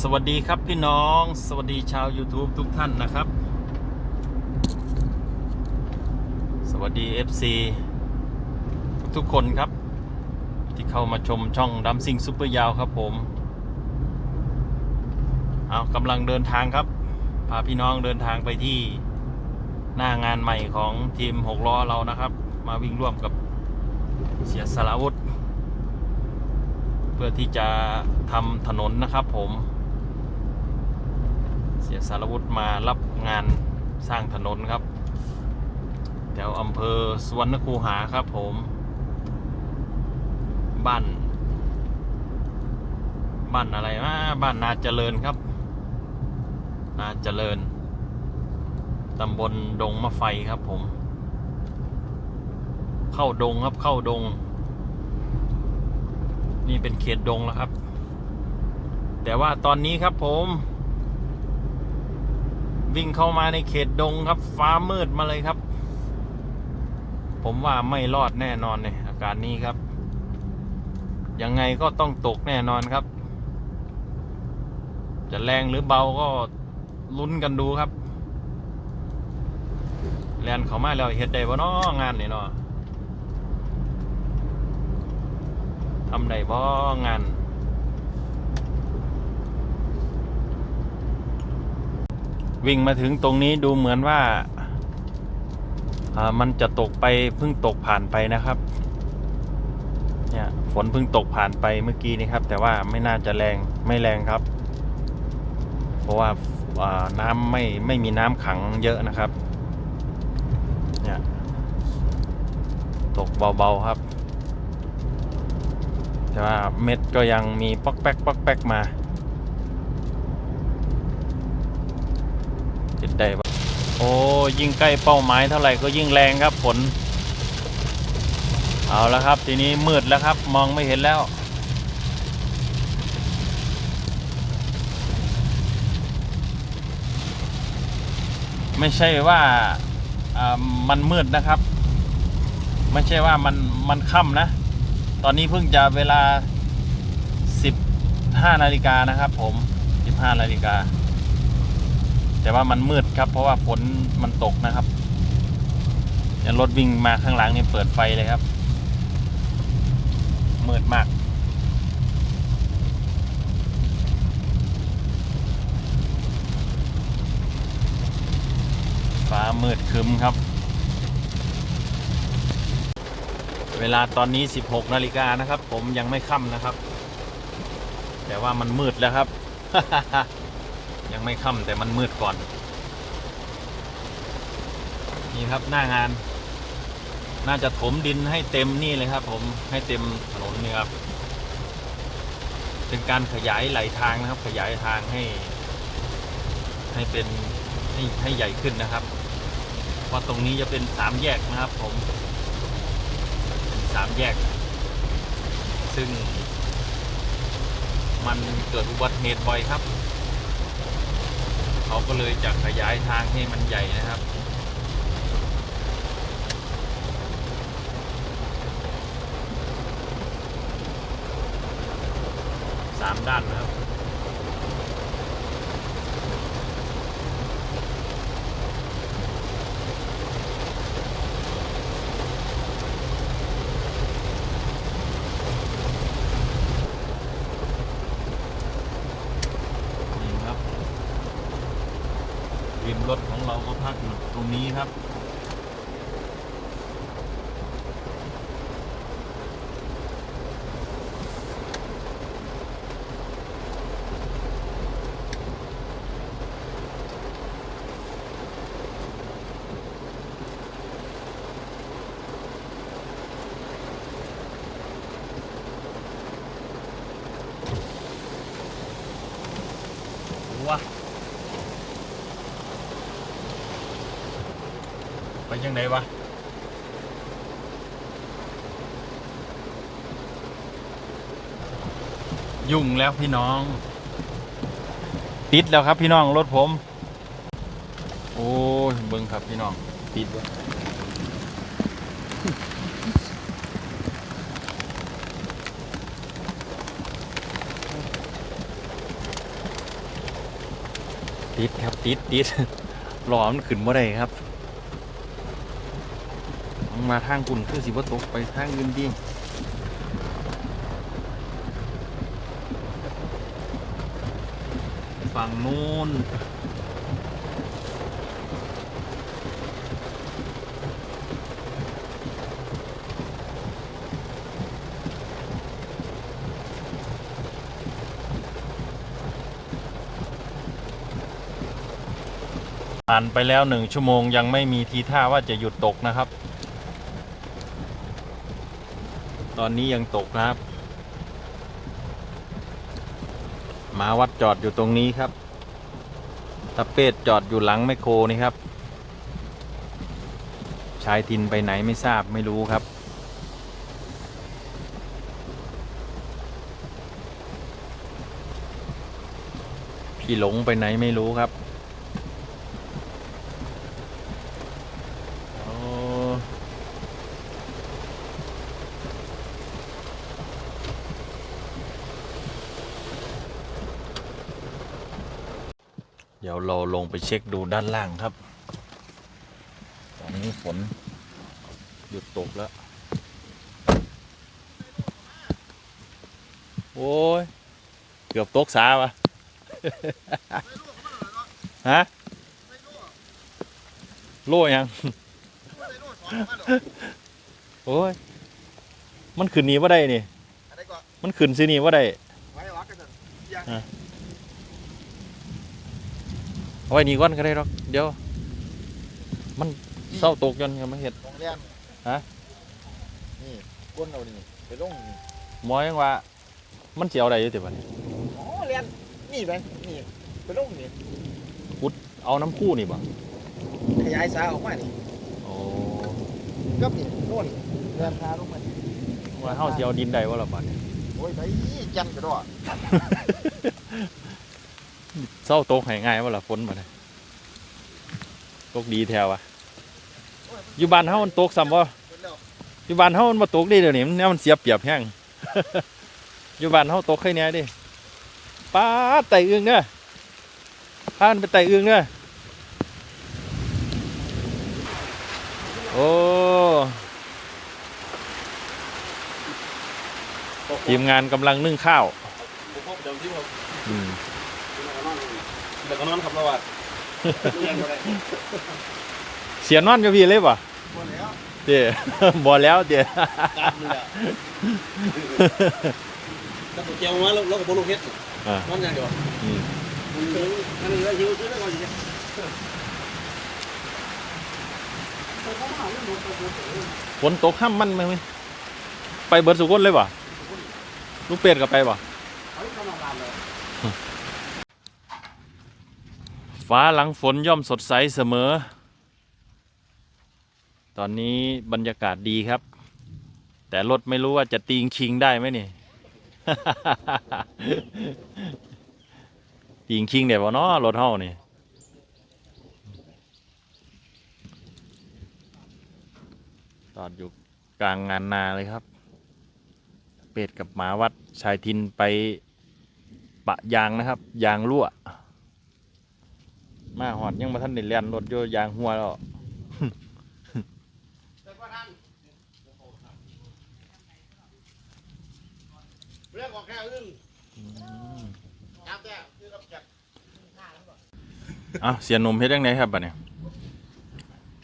สวัสดีครับพี่น้อง สวัสดีชาว YouTube ทุกท่านนะครับ สวัสดี FC ทุกๆคนครับ ที่เข้ามาชมช่องดัมซิงซุปเปอร์ยาวครับผมเอากำลังเดินทางครับ พาพี่น้องเดินทางไปที่หน้างานใหม่ของทีมหกล้อเรานะครับ มาวิ่งร่วมกับเสียสารวุฒเพื่อที่จะทำถนนนะครับผม เสียสารวุฒิมารับงานสร้างถนนครับ แถวอำเภอสวรรณคูหาครับผม บ้าน บ้านอะไรนะบ้านนาเจริญครับ นาเจริญตำบลดงมะไฟครับผม เข้าดงครับเข้าดง นี่เป็นเขตดงแล้วครับ แต่ว่าตอนนี้ครับผม วิ่งเข้ามาในเขตดงครับ ฟ้ามืดมาเลยครับ ผมว่าไม่รอดแน่นอนเนี่ยอาการนี้ครับ ยังไงก็ต้องตกแน่นอนครับ จะแรงหรือเบาก็ลุ้นกันดูครับแลนเขามาแล้วเฮ็ดได้บ่เนาะงานนี่เนาะทำได้บ่งาน วิ่งมาถึงตรงนี้ดูเหมือนว่าามันจะตกไปเพิ่งตกผ่านไปนะครับ เนี่ยฝนเพิ่งตกผ่านไปเมื่อกี้นี้ครับ แต่ว่าไม่น่าจะแรงไม่แรงครับ เพราะว่าอ่าน้ำไม่ไม่มีน้ำขังเยอะนะครับ เนี่ยตกเบาๆครับ แต่ว่าเม็ดก็ยังมีป๊อกแป๊กป๊อกแป๊กมา เห็นได้ปะโอ้ยิ่งใกล้เป้าหมายเท่าไหร่ก็ยิ่งแรงครับฝนเอาแล้วครับ ทีนี้มืดแล้วครับ มองไม่เห็นแล้ว ไม่ใช่ว่าอ่ามันมืดนะครับ ไม่ใช่ว่ามันมันค่ำนะ ตอนนี้เพิ่งจะเวลา 15นาฬิกานะครับผม 15นาฬิกา แต่ว่ามันมืดครับ เพราะว่าฝนมันตกนะครับเนี่ยรถวิ่งมาข้างหลังนี่เปิดไฟเลยครับ มืดมากฟ้ามืดคึ้มครับ เวลาตอนนี้ 16นาฬิกานะครับ ผมยังไม่ค่ำนะครับ แต่ว่ามันมืดแล้วครับ ยังไม่ค่ำแต่มันมืดก่อน นี่ครับหน้างาน น่าจะถมดินให้เต็มนี่เลยครับ ผมให้เต็มถนนนี่ครับเป็นการขยายไหลทางนะครับ ขยายทางให้ ให้เป็นให้ให้ใหญ่ขึ้นนะครับเพราะตรงนี้จะเป็นสามแยกนะครับ ผมเป็นสามแยก ซึ่งมันเกิดอุบัติเหตุบ่อยครับ เขาก็เลยจะขยายทางให้มันใหญ่นะครับสามด้านนะครับ นี่ครับ ริมรถของเราก็พักอยู่ตรงนี้ครับ ว้าไป ยังไงวะยุ่งแล้วพี่น้อง ติดแล้วครับพี่น้องรถผม โอ้ยเบิ้งครับพี่น้อง ติดวะติดครับติดติดรอมขึ้นบ่ได้ครับ มาทางคุณคือสิบตกไปทางอื่นดีฝั่งนู้นผ่านไปแล้วหนึ่งชั่วโมงยังไม่มีทีท่าว่าจะหยุดตกนะครับ ตอนนี้ยังตกนะครับ มาวัดจอดอยู่ตรงนี้ครับตะเปดจอดอยู่หลังแมโครนี่ครับ ชายทินไปไหนไม่ทราบไม่รู้ครับ พี่หลงไปไหนไม่รู้ครับโอ้ เดี๋ยวเราลงไปเช็คดูด้านล่างครับ ตอนนี้ฝนหยุดตกแล้ว โอ้ย เกือบตกสาวะฮะโล่ยัง โอ้ย มันขึ้นนี่ว่าได้นี่อะไรก็มันขึ้นสินี่ว่าได้ไว้วักกัน เถอะยังเอาไว้นี่ก่อนก็ได้หรอกเดี๋ยว มันเศร้าตกจนยังไม่เห็นโรงเรียนฮะ นี่ก้นเรานี่ไปลงนี่หมอยังว่า มันเสียวได้อยู่ติบัดนี้อ๋อเรียนนี่ไปนี่ไปลงนี่เอาน้ำคู่นี่บ่ขยายสาออกมานี่โอ้ก็นี่โน่นเรียนพาลงมานี่ว่าเฮาสิเอาดินได้บ่ล่ะบัดนี้โอ้ยไปจันกระโดด เศร้าตกให้ง่ายบ่ล่ะฝนบัดนี้ตกดีแท้วะอยู่บ้านเฮามันตกซ้ำบ่เป็นแล้วอยู่บ้านเฮามันบ่ตกดีเดี๋ยวนี้มันแนวมันเสียเปรียบแฮงอยู่บ้านเฮาตกแค่เนี้ยดิป้าดไต่อึ่งเด้อพากันไปไต่อึ่งเด้อโอ้ทีมงานกำลังนึ่งข้าวผมพบ เดิมที่ผมอืมเด็กก็นอนขับรถว่ะเรียนบ่ได้เสียนอนกับพี่เลยป่ะหมดแล้วเจ๊บ่แล้วเจ๊กลับนี่แหละถ้าตัวเจียวมาแล้วแล้วก็บ่รู้เฮ็ดอ่านอนอย่างเดียวอืมอันนี้ก็หิวซื้อแล้วก็สิฝนตกห้ามมันไหมไหมไปเบิดสุกคนเลยป่ะลูกเป็ดกับไปป่ะ เอาเข้ามาบ้านเลย ฟ้าหลังฝนย่อมสดใสเสมอ ตอนนี้บรรยากาศดีครับ แต่รถไม่รู้ว่าจะตีงคิงได้ไหมนี่ ตีงคิงได้ป่ะเนาะรถเฮานี่จอดอยู่กลางงานนาเลยครับ เป็ดกับหมาวัดชายทินไปปะยางนะครับ ยางรั่ว มาหอดยังมาท่านได้เลียนรถโยยางหัวแล้วเรื่องของแค่อึ้งจับแต่คือกับจับเอาเสียหนมเฮ็ดยังไงครับบัดเนี่ย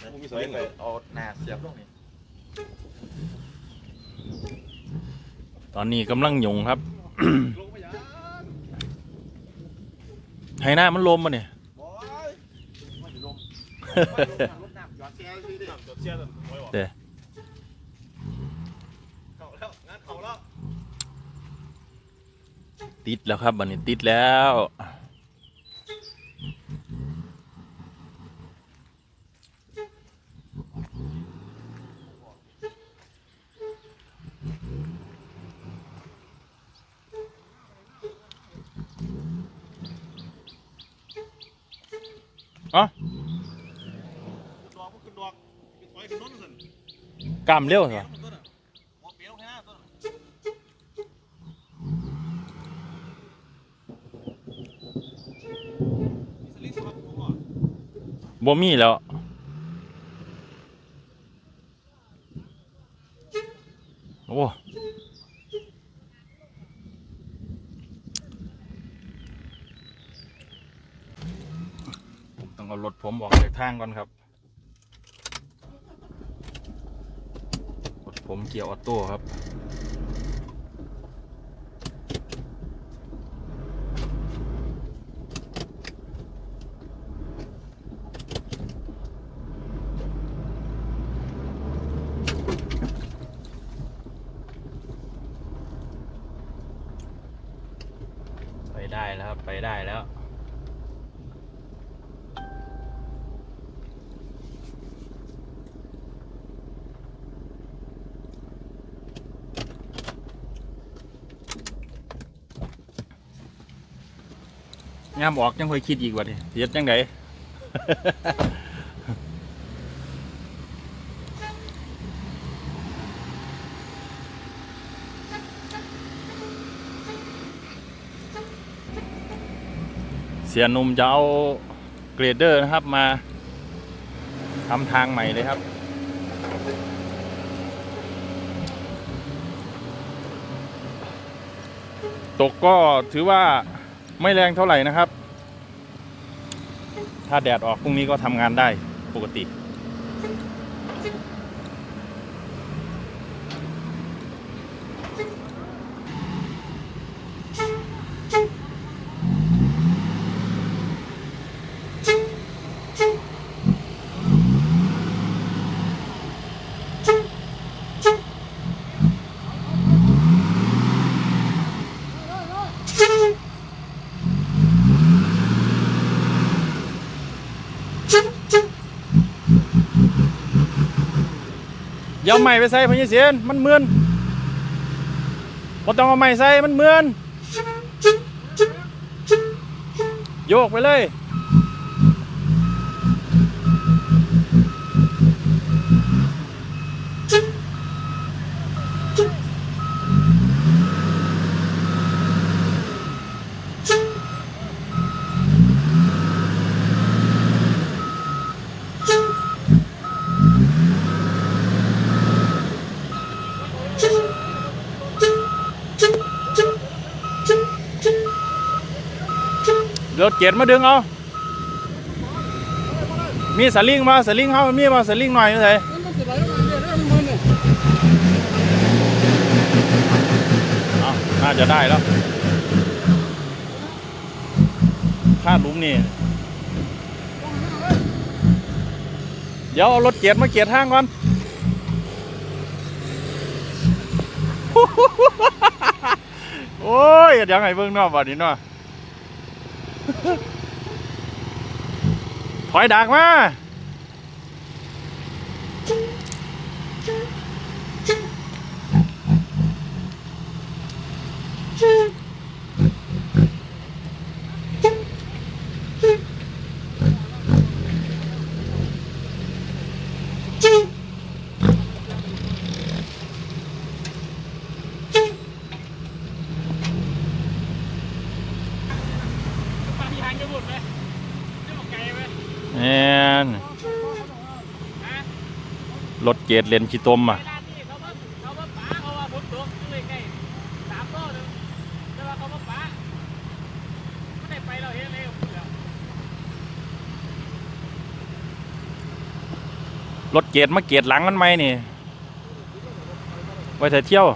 ผมมีสสววยยไปไปเอาหน้าเสียบลงนี่ตอนนี้กำลังหยงครับลงไปยังให้หน้ามันลมมาเนี่ยโอ้ย เด้ติดแล้วครับบัดนี้ติดแล้วอ๋อ ดอกขึ้นดอกไปถอยขึ้นนนซั่น กล้ามเร็วเหรอต้ยวแค่ต้นมีสลิงสิบ่มีแล้วโอ้ผมต้องเอารถผมออกจากทางก่อนครับ รถ ผมเกียร์ออโต้ครับ ไปได้แล้วครับ ไปได้แล้ว ยามออกยังค่อยคิดอีกว่าดิเฮ็ดจังไดเสียหนุ่มจะเอาเกรดเดอร์นะครับมาทำทางใหม่เลยครับตกก็ถือว่า ไม่แรงเท่าไหร่นะครับ ถ้าแดดออกพรุ่งนี้ก็ทำงานได้ปกติ อย่าใหม่ไปใส่พญเสียนมันเมือนพอต้องเอาใหม่ใส่มันเมือน โยกไปเลย ร ถเกียรมาดึงเอา มีสลิงมาสลิงเฮามีมาสลิงหน่อยอยู่ไสมันสิไหลลงมาเลยน่าจะได้แล้วค่าดหลุมนี่ เดี๋ยวเอารถเกียรมาเกียรทางก่อนโอ้ยเดี๋ยวไงเบิ่งนอกบัดนี้เนาะ ถอยดักมา แอนรถเกตเลนขี้ตมอะรถเกตมาเกตหลังมันไหมนี่ ไว้แต่เที่ยว